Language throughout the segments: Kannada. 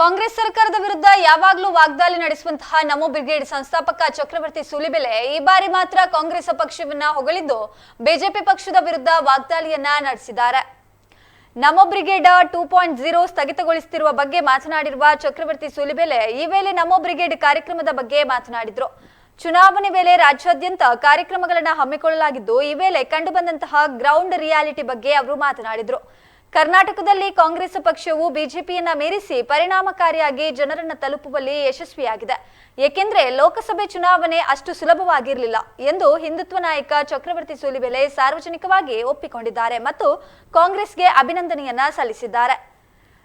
ಕಾಂಗ್ರೆಸ್ ಸರ್ಕಾರದ ವಿರುದ್ಧ ಯಾವಾಗಲೂ ವಾಗ್ದಾಳಿ ನಡೆಸುವಂತಹ ನಮೋ ಬ್ರಿಗೇಡ್ ಸಂಸ್ಥಾಪಕ ಚಕ್ರವರ್ತಿ ಸುಲಿಬೆಲೆ ಈ ಬಾರಿ ಮಾತ್ರ ಕಾಂಗ್ರೆಸ್ ಪಕ್ಷವನ್ನ ಹೊಗಳಿದ್ದು ಬಿಜೆಪಿ ಪಕ್ಷದ ವಿರುದ್ಧ ವಾಗ್ದಾಳಿಯನ್ನ ನಡೆಸಿದ್ದಾರೆ. Namo brigade two point zero ಸ್ಥಗಿತಗೊಳಿಸುತ್ತಿರುವ ಬಗ್ಗೆ ಮಾತನಾಡಿರುವ ಚಕ್ರವರ್ತಿ ಸುಲಿಬೆಲೆ ಈ ವೇಳೆ ನಮೋ ಬ್ರಿಗೇಡ್ ಕಾರ್ಯಕ್ರಮದ ಬಗ್ಗೆ ಮಾತನಾಡಿದ್ರು. ಚುನಾವಣೆ ವೇಳೆ ರಾಜ್ಯಾದ್ಯಂತ ಕಾರ್ಯಕ್ರಮಗಳನ್ನು ಹಮ್ಮಿಕೊಳ್ಳಲಾಗಿದ್ದು ಈ ವೇಳೆ ಕಂಡುಬಂದಂತಹ ಗ್ರೌಂಡ್ ರಿಯಾಲಿಟಿ ಬಗ್ಗೆ ಅವರು ಮಾತನಾಡಿದ್ರು. ಕರ್ನಾಟಕದಲ್ಲಿ ಕಾಂಗ್ರೆಸ್ ಪಕ್ಷವು ಬಿಜೆಪಿಯನ್ನ ಮೀರಿಸಿ ಪರಿಣಾಮಕಾರಿಯಾಗಿ ಜನರನ್ನು ತಲುಪುವಲ್ಲಿ ಯಶಸ್ವಿಯಾಗಿದೆ. ಏಕೆಂದ್ರೆ ಲೋಕಸಭೆ ಚುನಾವಣೆ ಅಷ್ಟು ಸುಲಭವಾಗಿರಲಿಲ್ಲ ಎಂದು ಹಿಂದುತ್ವ ನಾಯಕ ಚಕ್ರವರ್ತಿ ಸೂಲಿಬೆಲೆ ಸಾರ್ವಜನಿಕವಾಗಿ ಒಪ್ಪಿಕೊಂಡಿದ್ದಾರೆ ಮತ್ತು ಕಾಂಗ್ರೆಸ್ಗೆ ಅಭಿನಂದನೆಯನ್ನ ಸಲ್ಲಿಸಿದ್ದಾರೆ.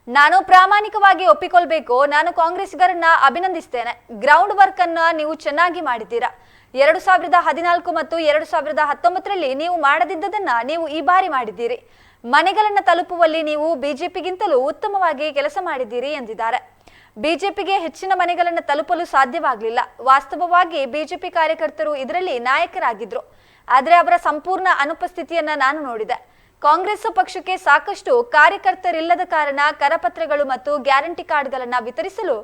ನಾನು ಪ್ರಾಮಾಣಿಕವಾಗಿ ಒಪ್ಪಿಕೊಳ್ಬೇಕು. ನಾನು ಕಾಂಗ್ರೆಸ್ಗರನ್ನ ಅಭಿನಂದಿಸ್ತೇನೆ. ಗ್ರೌಂಡ್ ವರ್ಕ್ ಅನ್ನ ನೀವು ಚೆನ್ನಾಗಿ ಮಾಡಿದ್ದೀರಾ? ಎರಡು ಸಾವಿರದ ಹದಿನಾಲ್ಕು ಮತ್ತು ಎರಡು ಸಾವಿರದ ಹತ್ತೊಂಬತ್ತರಲ್ಲಿ ನೀವು ಮಾಡದಿದ್ದದನ್ನ ನೀವು ಈ ಬಾರಿ ಮಾಡಿದ್ದೀರಿ. ಮನೆಗಳನ್ನ ತಲುಪುವಲ್ಲಿ ನೀವು ಬಿಜೆಪಿಗಿಂತಲೂ ಉತ್ತಮವಾಗಿ ಕೆಲಸ ಮಾಡಿದ್ದೀರಿ ಎಂದಿದ್ದಾರೆ. ಬಿಜೆಪಿಗೆ ಹೆಚ್ಚಿನ ಮನೆಗಳನ್ನು ತಲುಪಲು ಸಾಧ್ಯವಾಗಲಿಲ್ಲ. ವಾಸ್ತವವಾಗಿ ಬಿಜೆಪಿ ಕಾರ್ಯಕರ್ತರು ಇದರಲ್ಲಿ ನಾಯಕರಾಗಿದ್ರು. ಆದರೆ ಅವರ ಸಂಪೂರ್ಣ ಅನುಪಸ್ಥಿತಿಯನ್ನ ನಾನು ನೋಡಿದೆ. ಕಾಂಗ್ರೆಸ್ ಪಕ್ಷಕ್ಕೆ ಸಾಕಷ್ಟು ಕಾರ್ಯಕರ್ತರಿಲ್ಲದ ಕಾರಣ ಕರಪತ್ರಗಳು ಮತ್ತು ಗ್ಯಾರಂಟಿ ಕಾರ್ಡ್ಗಳನ್ನು ವಿತರಿಸಲು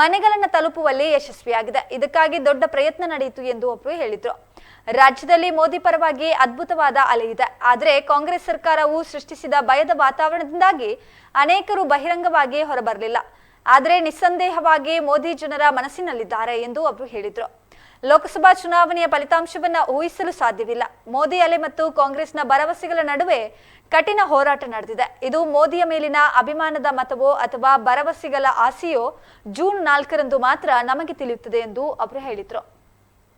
ಮನೆಗಳನ್ನು ತಲುಪುವಲ್ಲಿ ಯಶಸ್ವಿಯಾಗಿದೆ. ಇದಕ್ಕಾಗಿ ದೊಡ್ಡ ಪ್ರಯತ್ನ ನಡೆಯಿತು ಎಂದು ಒಬ್ಬರು ಹೇಳಿದರು. ರಾಜ್ಯದಲ್ಲಿ ಮೋದಿ ಪರವಾಗಿ ಅದ್ಭುತವಾದ ಅಲೆ ಇದೆ. ಆದರೆ ಕಾಂಗ್ರೆಸ್ ಸರ್ಕಾರವು ಸೃಷ್ಟಿಸಿದ ಭಯದ ವಾತಾವರಣದಿಂದಾಗಿ ಅನೇಕರು ಬಹಿರಂಗವಾಗಿ ಹೊರಬರಲಿಲ್ಲ. ಆದರೆ ನಿಸ್ಸಂದೇಹವಾಗಿ ಮೋದಿ ಜನರ ಮನಸ್ಸಿನಲ್ಲಿದ್ದಾರೆ ಎಂದು ಅವರು ಹೇಳಿದರು. ಲೋಕಸಭಾ ಚುನಾವಣೆಯ ಫಲಿತಾಂಶವನ್ನು ಊಹಿಸಲು ಸಾಧ್ಯವಿಲ್ಲ. ಮೋದಿ ಅಲೆ ಮತ್ತು ಕಾಂಗ್ರೆಸ್ನ ಭರವಸೆಗಳ ನಡುವೆ ಕಠಿಣ ಹೋರಾಟ ನಡೆದಿದೆ. ಇದು ಮೋದಿಯ ಮೇಲಿನ ಅಭಿಮಾನದ ಮತವೋ ಅಥವಾ ಭರವಸೆಗಳ ಆಸೆಯೋ ಜೂನ್ ನಾಲ್ಕರಂದು ಮಾತ್ರ ನಮಗೆ ತಿಳಿಯುತ್ತದೆ ಎಂದು ಅವರು ಹೇಳಿದ್ರು.